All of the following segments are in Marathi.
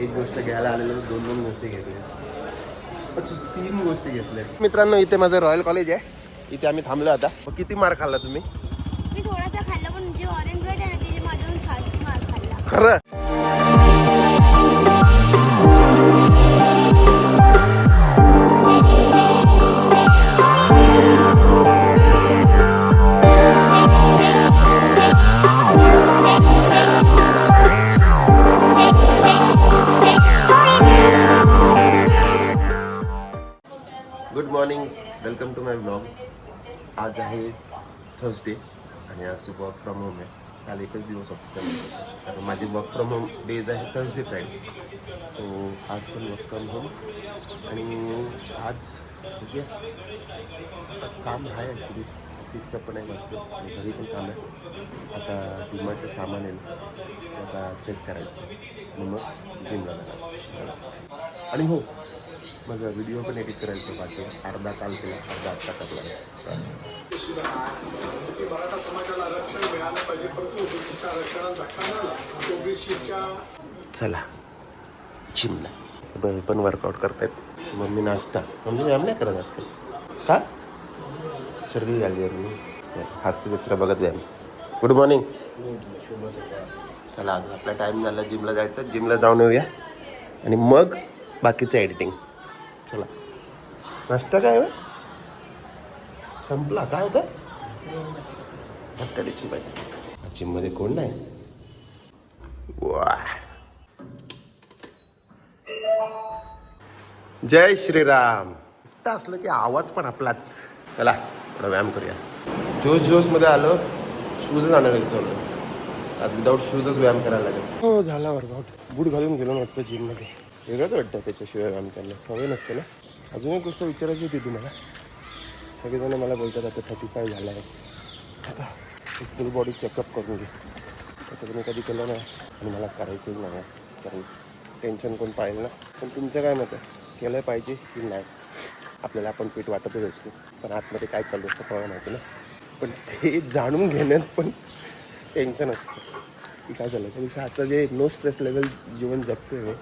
एक गोष्ट घ्यायला आलेलो दोन दोन गोष्टी घेतल्या. अच्छा, तीन गोष्टी घेतल्या. मित्रांनो इथे माझं रॉयल कॉलेज आहे. इथे आम्ही थांबलो आता. मग किती मार्क खाल्ला तुम्ही? Good morning welcome to my blog आज आहे थर्सडे आणि आज वर्क फ्रॉम होम आहे. काल एकच दिवस ऑफिसला कारण माझे वर्क फ्रॉम होम डेज आहे थर्सडे फ्रायडे सो आज पण वर्क फ्रॉम होम आणि आज बघूया. काम आहे ॲक्च्युली ऑफिसचं पण आहे भरपूर आणि घरी पण काम आहे. आता डिमार्टचं सामान आहे आता चेक करायचं. मग जिमला जाणार. आणि हो माझा व्हिडिओ पण एडिट करायचं पाहिजे अर्धा काल केला अर्धा आत्ता टाकला चालेल. चला. जिमला. बरं पण वर्कआउट करतायत. मम्मी नाश्ता. मम्मी व्यायाम नाही करत आजकाल? का? सर्दी झाली आहे मी हास्यचित्र बघत व्यायाम गुड मॉर्निंग चला आज आपला टाईम झाला. जिमला जायचं. जिमला जाऊन येऊया. आणि मग बाकीचं एडिटिंग चला. नाश्ता काय संपला. काय होतं? बटाट्याची भाजी. जिममध्ये कोण नाही? वा जय श्रीराम. असलं की आवाज पण आपलाच. चला थोडा व्यायाम करूया. जोश जोशमध्ये आलो. शूजच आणायला विसरलो आज विदाऊट शूजच व्यायाम करायला लागेल. हो झाला वर्कआउट बूट घालून गेलो ना वाटतं जिममध्ये वेगळंच वाटतं त्याच्याशिवाय काम करायला सवय नसते ना. अजून एक गोष्ट विचारायची होती तुम्हाला. सगळेजण मला बोलतात आता थर्टी फाय झाला आहेस आता फुल बॉडी चेकअप करून घे. तसं तुम्ही कधी केलं नाही. आणि मला करायचंच नाही कारण टेन्शन कोण पाहिलं ना? पण तुमचं काय मत आहे? केलं पाहिजे की नाही? आपल्याला आपण फिट वाटतच असतो. पण आतमध्ये काय चालू असतं कळलं माहिती ना पण ते जाणून घेण्यात पण टेन्शन असतं. की काय झालं? त्यापेक्षा आता जे नो स्ट्रेस लेवल जीवन जगते आहे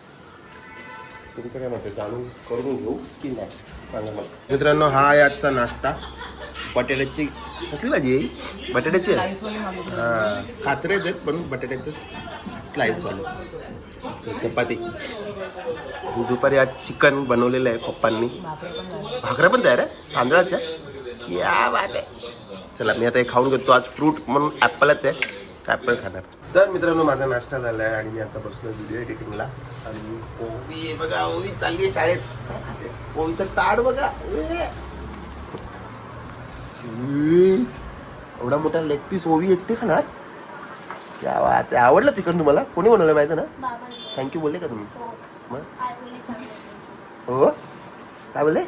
तुमचं काय म्हणते जाणून करून घेऊ की नाही? सांगा मला. मित्रांनो हा आहे आजचा नाश्ता. बटाट्याची कसली भाजी आहे? बटाट्याची आहे? हा काचरेच आहेत पण बटाट्याचं स्लाइस वाले. चपाती. दुपारी आज चिकन बनवलेलं आहे पप्पांनी. भाकऱ्या पण तयार आहे तांदळाच्या? या बात आहे. चला मी आता हे खाऊन घेतो. आज फ्रूट म्हणून ॲपलच आहे. ॲपल खाणार. तर मित्रांनो माझा नाश्ता झाला आहे आणि मी आता बसलो व्हिडिओ एडिटिंगला आणि ओवी आहे बघा ओवी चालली आहे शाळेत. ओवीचं ताड बघा. एवढा मोठा लेग पीस ओवी एकटी खाणार? क्या बात आहे. आवडलं चिकन तुम्हाला? कोणी बनवलं माहिती ना? थँक्यू बोलले का तुम्ही? हो. मग? काय बोलले? चांगलं हो? काय बोलले?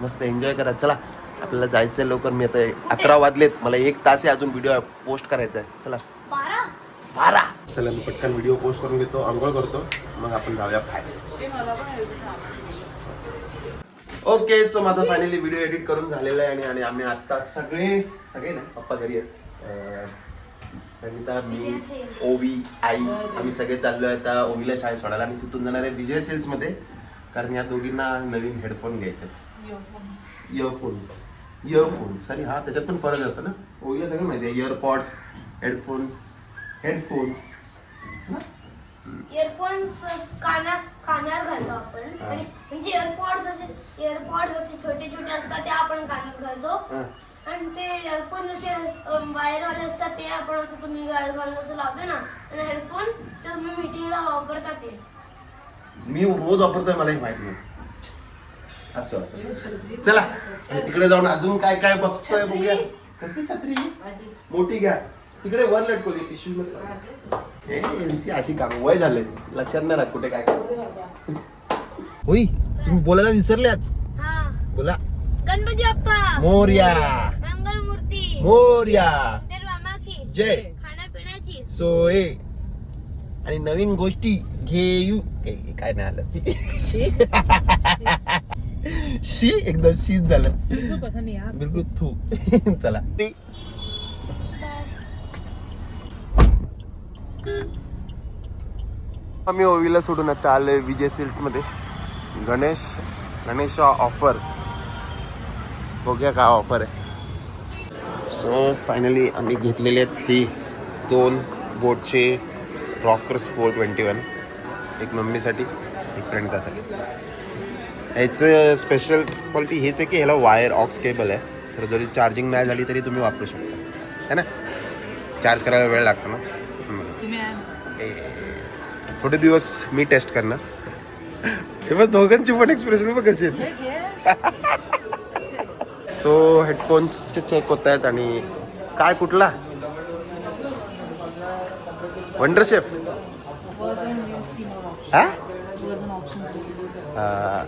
मस्त एन्जॉय करा. चला. आपल्याला जायचं आहे लवकर. मी आता अकरा वाजलेत. मला एक तास आहे अजून व्हिडिओ पोस्ट करायचा आहे चला. बारा. चला मी पटकन व्हिडिओ पोस्ट करून घेतो. आंघोळ करतो. मग आपण जाऊया ओके सो माझा फायनली व्हिडिओ एडिट करून झालेला आहे आणि आणि आम्ही आता सगळे सगळे ना पप्पा घरी आहेत. मी ओवी आई आम्ही सगळे चाललोय आता ओवीला शाळेत सोडायला आणि तिथून जाणार आहे विजय सेल्समध्ये. कारण या दोघींना नवीन हेडफोन घ्यायचे इयरफोन्स इयरफोन्स सॉरी हा त्याच्यात पण फरक असतं ना? ओवीला सगळं माहिती आहे. इयरपॉड्स हेडफोन्स हेडफोन्स इयरफोन्स काना कानावर घालतो आपण. हा. आणि म्हणजे इयरफोन्स असे इयरपॉड्स असे छोटे छोटे असतात ते आपण कानात घालतो. आणि ते इयरफोन असे वायरवाले असतात ते आपण असं तुम्ही घाल- घालून असं लावतो ना आणि हेडफोन ते तुम्ही मीटिंगला वापरतात ते. मी रोज वापरतोय मला हे माहीत नाही. असं असं. चला आणि तिकडे जाऊन अजून काय काय बघतोय बघूया. कसली छत्री? मोठी घ्या. तिकडे वर लटकवली पिशवी हे. यांची अशी काम. वय झाले. लक्षात नाही राहत कुठे काय होई तुम्ही बोलायला विसरल्याच हा. बोला. गणपती बाप्पा. मोर्या. मंगलमूर्ती. मोर्या. जय. खाण्यापिण्याची. सोय. आणि नवीन गोष्टी घेऊ. काय नाही आलं. शी एकदम शीच झालं. बिलकुल थू चला. आम्ही ओवीला सोडून आता आलोय विजय सिल्समध्ये. गणेश गणेश ऑफर्स बघूया काय ऑफर आहे. सो फायनली आम्ही घेतलेले आहेत ही दोन बोटचे रॉकर्स फोर ट्वेंटी वन एक मम्मीसाठी एक प्रणितासाठी ह्याचं स्पेशल क्वालिटी हेच आहे की ह्याला वायर ऑक्स केबल आहे. सर जरी चार्जिंग नाही झाली तरी तुम्ही वापरू शकता. है ना? चार्ज करायला वेळ लागतो ना? थोडे दिवस मी टेस्ट करणार. तेव्हा दोघांची पण एक्सप्रेशन बघ कशी सो हेडफोन्सचे चेक होत आहेत आणि काय कुठला? वंडर शेफ हा? हा.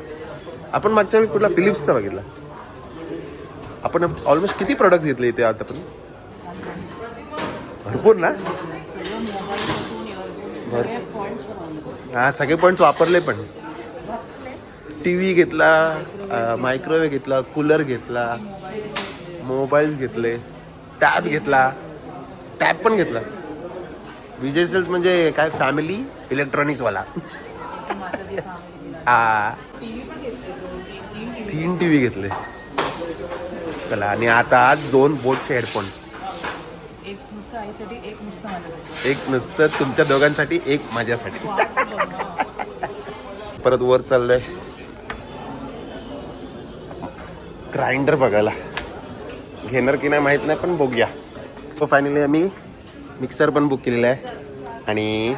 आपण मागच्या वेळी कुठला फिलिप्सचा बघितला? आपण ऑलमोस्ट किती प्रोडक्ट घेतले इथे आता पण? भरपूर ना? भरपूर हा सगळे पॉईंट्स वापरले पण. टी व्ही घेतला मायक्रोवेव्ह घेतला कूलर घेतला मोबाईल्स घेतले टॅब घेतला टॅब पण घेतला. विजय सेल्स म्हणजे काय? फॅमिली इलेक्ट्रॉनिक्सवाला हा. तीन टी व्ही घेतले. चला आणि आता आज दोन बोटचे हेडफोन्स एक नुसतं तुमच्या दोघांसाठी एक माझ्यासाठी. परत वर चाललंय. ग्राइंडर बघायला. घेणार की नाही माहीत नाही पण बघूया. तो फायनली आम्ही मिक्सर पण बुक केलेला आहे. आणि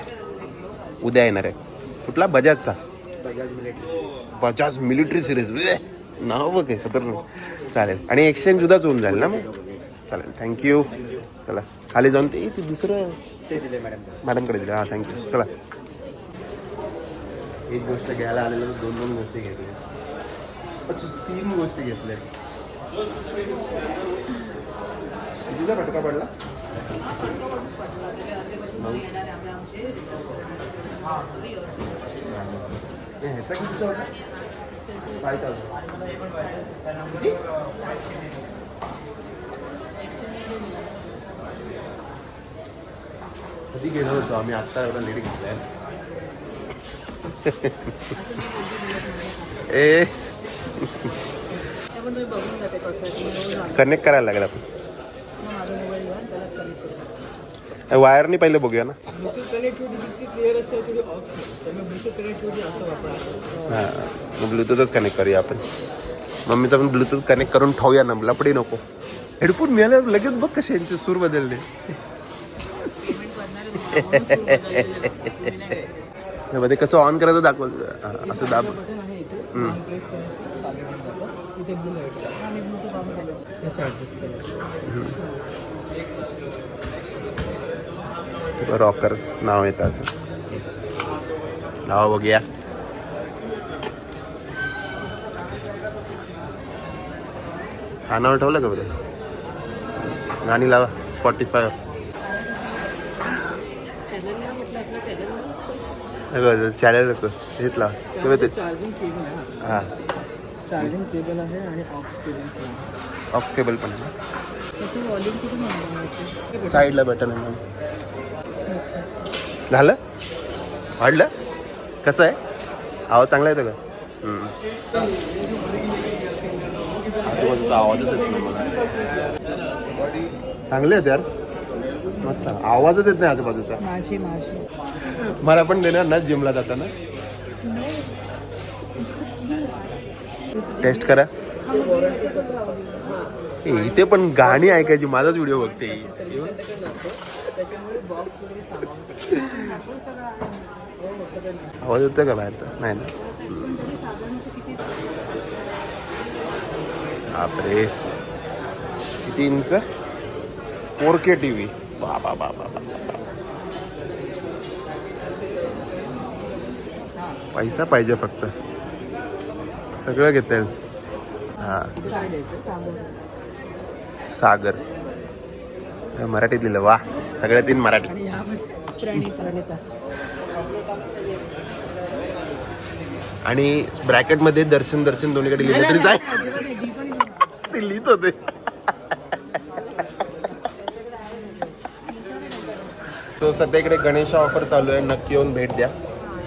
उद्या येणार आहे. कुठला? बजाजचा. Bajaj military series. नाव बघ हे, खतरनाक. चालेल. आणि एक्सचेंज सुद्धाच होऊन जाईल ना मग? चालेल. थँक्यू चला. खाली जाऊन ते ते दुसरं ते दिले मॅडम. मॅडमकडे दिलं. हां थँक्यू चला. एक गोष्ट घ्यायला आलेलो दोन दोन गोष्टी घेतल्या. अच्छा तीन गोष्टी घेतल्या. कितीचा फटका पडला? ह्याचा कितीचा होता? फाय कधी गेलो होतो आम्ही आत्ता एवढा लेट घेतलाय ए ते पण तुम्ही बघून जाते कसं आहे तुम्ही रोज आणता. कनेक्ट करायला लागेल। आपण मग माझा मोबाईल घेऊन त्याला कनेक्ट करू वायरनी पहिले बघूया ना. हां मग ब्लूटूथच कनेक्ट करूया आपण. मम्मीचा पण ब्लूटूथ कनेक्ट करून ठेवूया ना लपडी नको. हेडफोन मिळाल्यावर लगेच बघ कसे यांचे सूर बदलले. हे मध्ये कसं ऑन करायचं दाखव. हां, असं दाब रॉकर्स नाव येतं असं. नाव बघूया. कानावर ठेवलं का बरं? गाणी लावा स्पॉटीफाय चॅनल नको. हेच लावा. तेव्हा तेच हा. हां चार्जिंग केबल आहे आणि ऑक्स केबल ऑफ केबल पण आहे साईडला बटन आहे. झालं? वाढलं? कसं आहे? आवाज चांगला येतो का. आजूबाजूचा आवाजच येत नाही मला. चांगले आहेत यार. मस्त. आवाजच येत नाही आजूबाजूचा. माझी माझी. मला पण देणार ना जिमला जाताना? टेस्ट करा. ए, इथे पण गाणी ऐकायची माझाच व्हिडिओ बघते. ही. त्याच्यामुळे बॉक्स वगैरे सामान आपण सगळं आहे. हो, सगळं नाही. आवाज येतो का बाहेरचा? नाही ना. बापरे. किती inch? Four K T V बाबा बाबा बाबा. पैसा पाहिजे फक्त. सगळं घेता येईल हा सागर. मराठीत लिहिलं. वा. सगळ्या तीन मराठी. आणि ब्रॅकेटमध्ये दर्शन दर्शन दोन्हीकडे लिहिलं तरी जाईल ते लिहित होते. तो सध्या इकडे गणेश ऑफर चालू आहे. नक्की येऊन भेट द्या.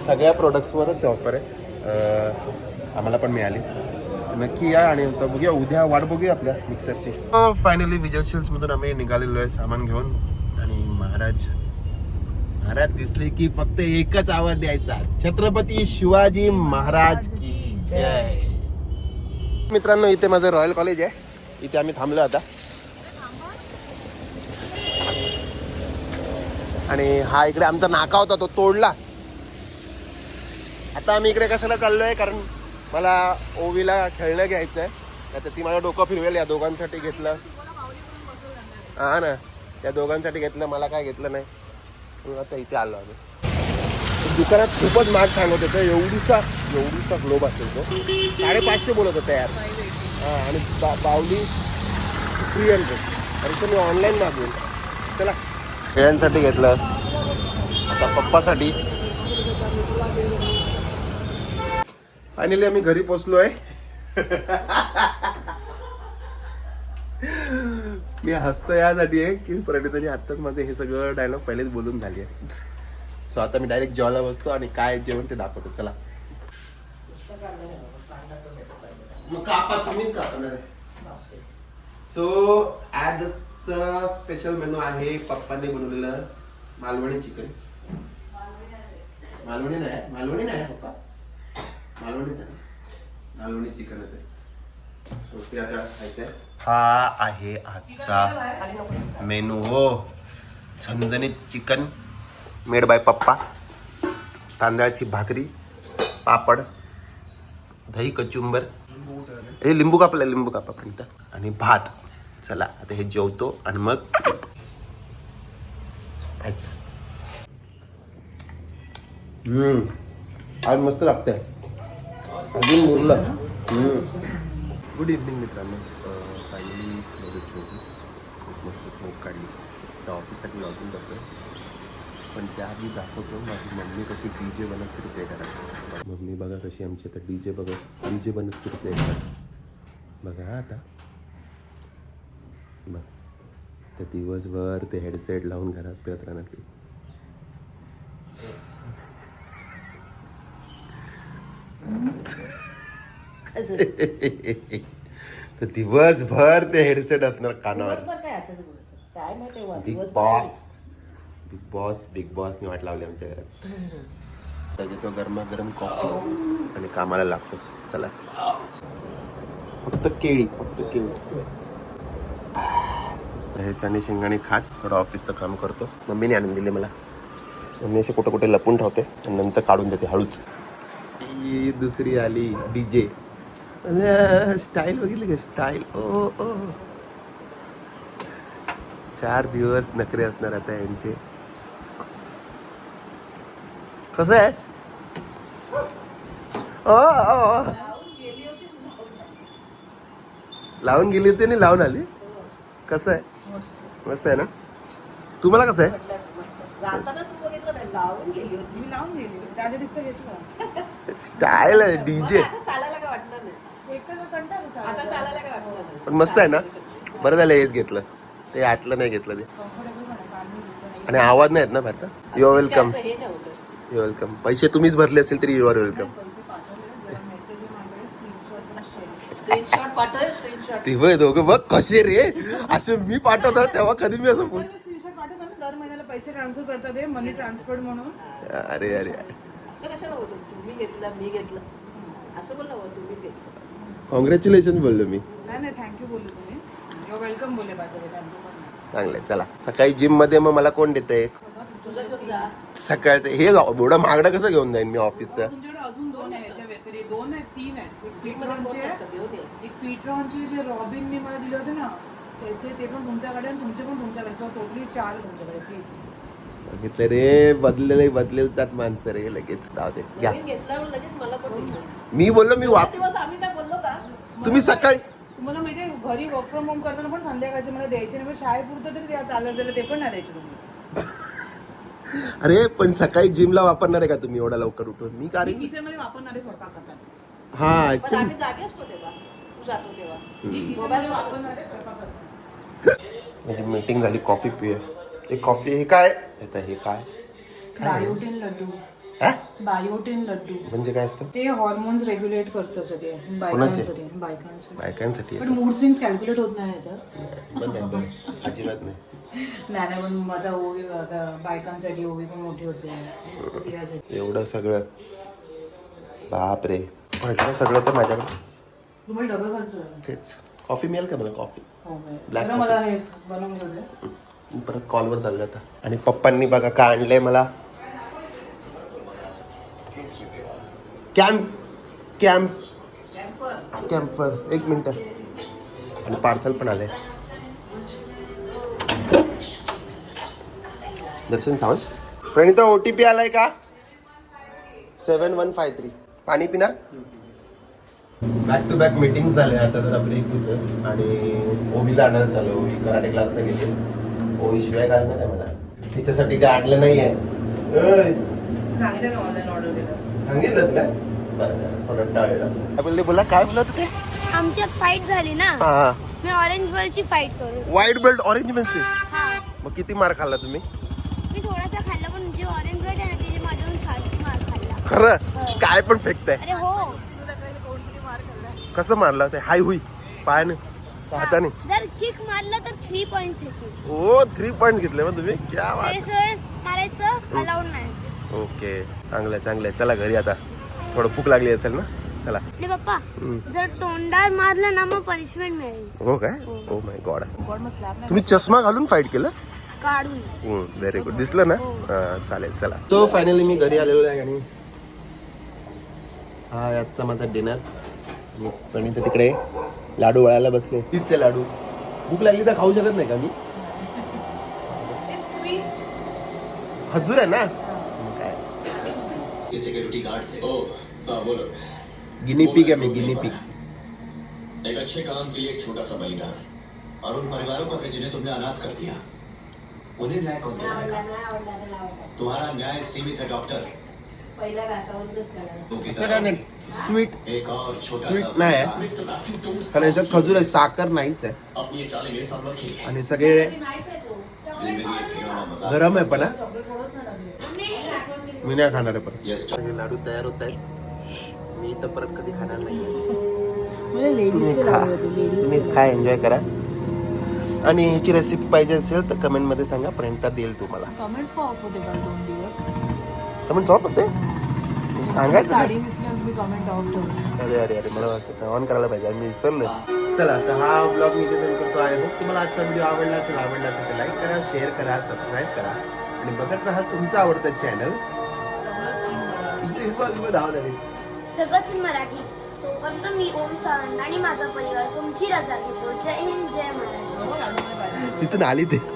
सगळ्या प्रोडक्ट्सवरच ऑफर आहे. आम्हाला पण मिळाली. नक्की या आणि बघूया. उद्या वाट बघूया आपल्या मिक्सरची फायनली विजय मधून आम्ही निघालेलो आहे. सामान घेऊन. महाराज. महाराज दिसले की फक्त एकच आवाज द्यायचा. छत्रपती शिवाजी महाराज की जय. मित्रांनो इथे माझं रॉयल कॉलेज आहे. इथे आम्ही थांबलो आता. आणि हा इकडे आमचा नाका होता तो तोडला. आता आम्ही इकडे कशाला चाललोय? कारण मला ओवीला खेळणं घ्यायचं आहे आता ती माझं डोकं फिरवेल या दोघांसाठी घेतलं. हा ना. त्या दोघांसाठी घेतलं मला काय घेतलं नाही. म्हणून आता इथे आलो आम्ही. दुकानात खूपच महाग सांगत होतं एवढीसा एवढीसा ग्लोब असेल तो. साडेपाचशे बोलत होता यार. हां आणि बा बावली थ्री हंड्रेड त्यापेक्षा मी ऑनलाईन मागवेल चला. खेळ्यांसाठी घेतलं. आता पप्पासाठी. फायनली आम्ही घरी पोचलो आहे मी हसतो यासाठी आहे की प्रणिताने आत्ताच माझं हे सगळं डायलॉग पहिलेच बोलून झाली आहे. सो आता मी डायरेक्ट जेवायला बसतो आणि काय जेवण ते दाखवतो. चला. मग कापा तुम्हीच कापणार सो आजचा स्पेशल मेनू आहे पप्पाने बनवलेलं मालवणी चिकन मालवणी नाही मालवणी नाही पप्पा. मालवणी नाही. मालवणी चिकनच आहे. सो ते आता खायचंय. हा आहे आजचा मेनू. हो झणझणीत चिकन मेड बाय पप्पा तांदळाची भाकरी पापड दही कचुंबर. हे लिंबू कापला लिंबू कापा आणि भात. चला आता हे जेवतो आणि मग आज मस्त लागतंय. अजून मुरलं. गुड इव्हनिंग मित्रांनो. फायनली माझं छोटी खूप मस्त झोप काढली. तर ऑफिससाठी लॉगिंग करतोय. पण त्याआधी दाखवतो माझी मम्मी कशी डी जे बनत फिरते घरात मम्मी बघा कशी आमची आता डी जे बघत डी जे बनत फिरते घरात बघा हा आता. बघ. तर दिवसभर ते हेडसेट लावून घरात फिरत राहणार ती. तर दिवसभर ते हेडसेट असणार कानावर. दिवसभर काय आता बोलतो काय माहिती तेव्हा बिग दिवसभर बॉस बिग बॉस बिग बॉसनी वाट लावली आमच्या घरात. त्याची तो गरमागरम कॉफी आणि कामाला लागतो. चला. फक्त केळी फक्त केळी. मस्त हे चणे शेंगाणे खात थोडं ऑफिसचं काम करतो. मम्मीने आणून दिले मला. मम्मी असे कुठे कुठे लपून ठेवते आणि नंतर काढून देते हळूच. ही दुसरी आली डीजे स्टाईल बघितली का स्टाईल ओ ओ चार दिवस नखरे असणार आता यांचे कसं आहे ओ. लावून गेली होती आणि लावून आली कसं आहे मस्त आहे ना तुम्हाला कसं आहे स्टाईल आहे डीजे आता चालायला काय पण मस्त आहे ना? बरं झालं हेच घेतलं. ते आटलं नाही घेतलं ते. आणि आवाज नाही येत ना बाहेरचा? You are welcome you welcome पैसे तुम्हीच भरले असेल तरी यू आर वेलकम पैसे पाठवले जरा मेसेज मागवले स्क्रीनशॉट पण शेअर स्क्रीनशॉट पाठव स्क्रीनशॉट ते बघ दोघं बघ कसे रे. असे मी पाठवतो तेव्हा कधी मी असं बोल स्क्रीनशॉट पाठवतात ना? दर महिन्याला पैसे ट्रान्सफर करतात मनी ट्रान्सफर म्हणून. अरे अरे. असं कशाला बोलतो तुम्ही घेतलं मी घेतलं. असं बोलला तुम्ही घेतलं. कॉंग्रॅच्युलेशन बोललो मी. नाही नाही थँक्यू बोलले तुम्ही. युअर वेलकम बोलले पाहिजे थँक्यू पण नाही. चांगलंय चला. सकाळी जिममध्ये मग मला कोण जा सकाळचं हे एवढं महागडं कसं घेऊन जाईन मी ऑफिसचं तुमच्याकडे अजून दोन आहे याच्या व्यतिरिक्त. दोन आहेत तीन आहेत. एक मला कोण पीटरॉनचे नसतं, घेऊन ये एक पीटरॉनचे जे रॉबिनने मला दिले होते ना त्याचे ते पण तुमच्याकडे आणि तुमचे पण तुमच्याकडे. सो टोटली चार आहे तुमच्याकडे प्लीज बघितलं रे बदलेले बदलतात माणसं रे लगेच. जाऊ दे घ्या. मी बोललो मी वाप दिवस आम्ही काय का? तुम्ही सकाळी तुम्हाला माहिती आहे घरी वर्क फ्रॉम होम करताना पण संध्याकाळचे. मला द्यायचे नाही पण शाळेपुरतं तरी द्या चालत झालं ते पण नाही द्यायचे तुम्ही अरे पण सकाळी जिमला वापरणार आहे का तुम्ही एवढा लवकर उठून? मी कारण किचनमध्ये वापरणारे स्वयंपाक करतात. हा पण आम्ही जागे असतो तेव्हा. तू जातो तेव्हा. मी किचनमध्ये वापरणारे स्वयंपाक करतात. माझी मीटिंग झाली कॉफी पिऊया. एक कॉफी हे काय? आता हे काय? काय? लड्डू. हा? बायोटिन लड्डू. म्हणजे काय असतं? ते हॉर्मोन्स रेग्युलेट करतं सगळे. बायकांसाठी बायकांसाठी. बायकांसाठी. पण मूड स्विंग्स कॅल्क्युलेट होत नाही ह्याच्यात बंद आहे, बस. अजिबात नाही. नाही नाही पण आता ओवी आता बायकांसाठी ओवी पण मोठी होते. तिच्यासाठी. एवढं सगळं. बापरे. म्हटलं सगळं तर माझ्याकडे. तुम्हाला डबल खर्च होईल. तेच. कॉफी मिळेल का मला कॉफी हो काय. Black जरा मला हे बनवून घेऊ दे. परत कॉलवर चाललं आता. आणि पप्पांनी बघा का आणलंय मला. Camp camp. कॅम्पर. एक मिनिट. आणि पार्सल पण आलंय. Darshan Sawant. Pranita O T P आलाय का? सेवन वन फाय थ्री पाणी पिणार? बॅक टू बॅक मीटिंग झाले आता जरा ब्रेक घेतो. आणि ओवीला आणायला चालू. ओवी कराटे क्लासला गेले ओवी शिवाय घालणार आहे मला तिच्यासाठी काय आणलं नाहीये. सांगितलं बरं बोलले बोला काय बोलत ते आमच्यात फाईट झाली ना. हा मी ऑरेंज फाईट करू. व्हाईट बेल्ट ऑरेंज हा. मग किती मार खाल्ला तुम्ही? मी थोडासा खाल्ला पण जे ऑरेंज बॉल आहे ना त्याचे माझ्याहून मार खाल्ला. खरं? काय पण फेकताय. अरे हो. कसं मारलं ते? हाय हुई. पायाने हाताने. जर किक मारलं तर थ्री येतील. ओ थ्री पॉईंट घेतले मग तुम्ही. क्या मारायचं अलाउड नाही. ओके चांगलं चांगलं चला घरी आता. थोडं भूक लागली असेल ना? चला. आणि पप्पा जर तोंडावर मारलं ना मग पनिशमेंट मिळेल. हो काय? ओ माय गॉड गॉड तुम्ही चष्मा घालून फाईट केलं? काढून. व्हेरी गुड दिसलं ना? हा, चालेल चला. तो फायनली मी घरी आलेलो आहे आणि हा आजचा माझा डिनर पण इथे तिकडे लाडू वळायला बसले. तीचचे लाडू. भूक लागली तर खाऊ शकत नाही का मी? स्वीट खजूर आहे ना? ये सिक्योरिटी गार्ड थे ओ हाँ बोलो गिनी पिक आहे मी गिनी पिक एक अच्छे काम के लिए एक छोटा सा बलिदान और उन परिवारों का कि जिन्हें तुमने अनाथ कर दिया उन्हें न्याय कौन दिलाएगा तुम्हारा न्याय सीमित है डॉक्टर की स्वीट एक और छोटा Sweet सा नाही आहे. कारण याच्यात खजूर आहे साखर नाहीच आहे अपनी ये चालें मेरे साथ मत खेलिए आणि सगळे गरम आहे पण हा. मी नाही खाणार आहे परत. यस हे लाडू तयार होत आहेत. मी तर परत कधी खाणार नाही तुम्ही खा. तुम्हीच खा एन्जॉय करा. आणि ह्याची रेसिपी पाहिजे असेल तर कमेंटमध्ये सांगा प्रिंटा देईल तुम्हाला. कमेंट्स का ऑफ होते काल दोन दिवस. कमेंट ऑफ होते? तुम्ही सांगायचं अरे अरे अरे मला असं ऑन करायला पाहिजे. मी विसरलो चला तर हा ब्लॉग मी इथे सेंड करतो. आहे होप तुम्हाला आजचा व्हिडिओ आवडला असेल आवडला असेल तर लाईक करा शेअर करा सबस्क्राईब करा. आणि बघत राहा तुमचं आवडतं चॅनल सगळंच मराठी. तोपर्यंत मी ओवी सावंत आणि माझा परिवार तुमची रजा घेतो. जय हिंद जय महाराष्ट्र. तिथून आली ते.